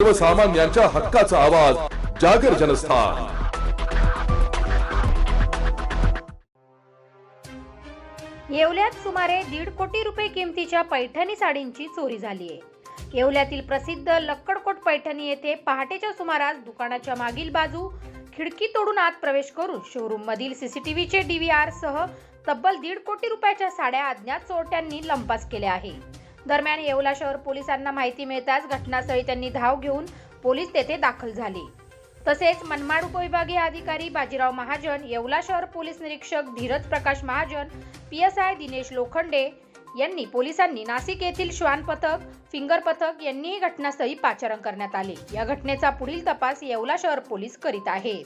सर्वसामान्यांच्या हक्काचा आवाज जागर जनस्थान. येवल्यात सुमारे दीड कोटी रुपये किमतीच्या पैठणी साडींची चोरी झाली आहे येवल्यातील प्रसिद्ध लक्कडकोट पैठणी येथे पहाटेच्या सुमारास दुकानाच्या मागील बाजू खिडकी तोडून आत प्रवेश करून शोरूम मधील सीसीटीव्हीचे डीव्हीआर सह तब्बल दीड कोटी रुपयाच्या साड्या अज्ञात चोरट्यांनी लंपास केल्या आहे दरम्यान येवला शहर पोलिसांना माहिती मिळताच घटनास्थळी त्यांनी धाव घेऊन पोलीस तेथे दाखल झाले. तसेच मनमाड उपविभागीय अधिकारी बाजीराव महाजन येवला शहर पोलीस निरीक्षक Dhiraj Prakash Mahajan P S I Dinesh Lokhande यांनी पोलिसांनी नाशिक येथील श्वान पथक फिंगर पथक यांनीही घटनास्थळी पाचारण करण्यात आले. या घटनेचा पुढील तपास येवला शहर पोलीस करीत आहेत.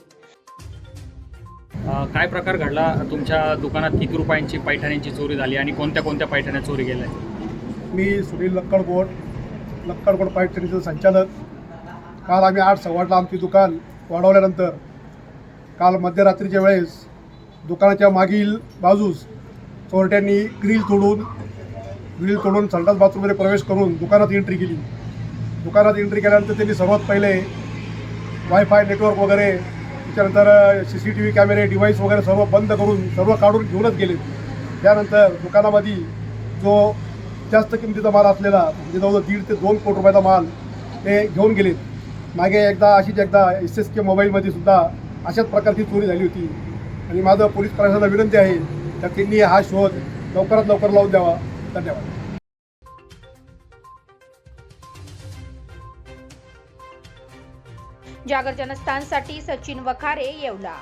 काय प्रकार घडला? तुमच्या दुकानात किती रुपयांची पैठण्यांची चोरी झाली आणि कोणत्या कोणत्या पैठण्या चोरी गेल्या मी सुनील लक्कडगोड लक्कडकोट पाईपचं संचालक. काल आम्ही आठ सव्वाटला आमची दुकान वाढवल्यानंतर काल मध्यरात्रीच्या वेळेस दुकानाच्या मागील बाजूस चोरट्यांनी ग्रील तोडून ग्रील तोडून संडास बाथरूममध्ये प्रवेश करून दुकानात एंट्री केली. दुकानात एंट्री केल्यानंतर त्यांनी सर्वात पहिले वायफाय नेटवर्क वगैरे त्याच्यानंतर सी सी टी व्ही कॅमेरे डिव्हाइस वगैरे सर्व बंद करून सर्व काढून घेऊनच गेले. त्यानंतर दुकानामध्ये जो जास्त किमतीचा माल असलेला म्हणजे जवळजवळ दीड ते दोन कोटी रुपयाचा माल ते घेऊन गेले मागे एकदा अशीच एकदा एस एस के मोबाईलमध्ये सुद्धा अशाच प्रकारची चोरी झाली होती. आणि माझं पोलीस प्रशासनाला विनंती आहे तर त्यांनी हा शोध लवकरात लवकर लावून द्यावा. धन्यवाद. जागर जनस्थानसाठी सचिन वखारे येवला.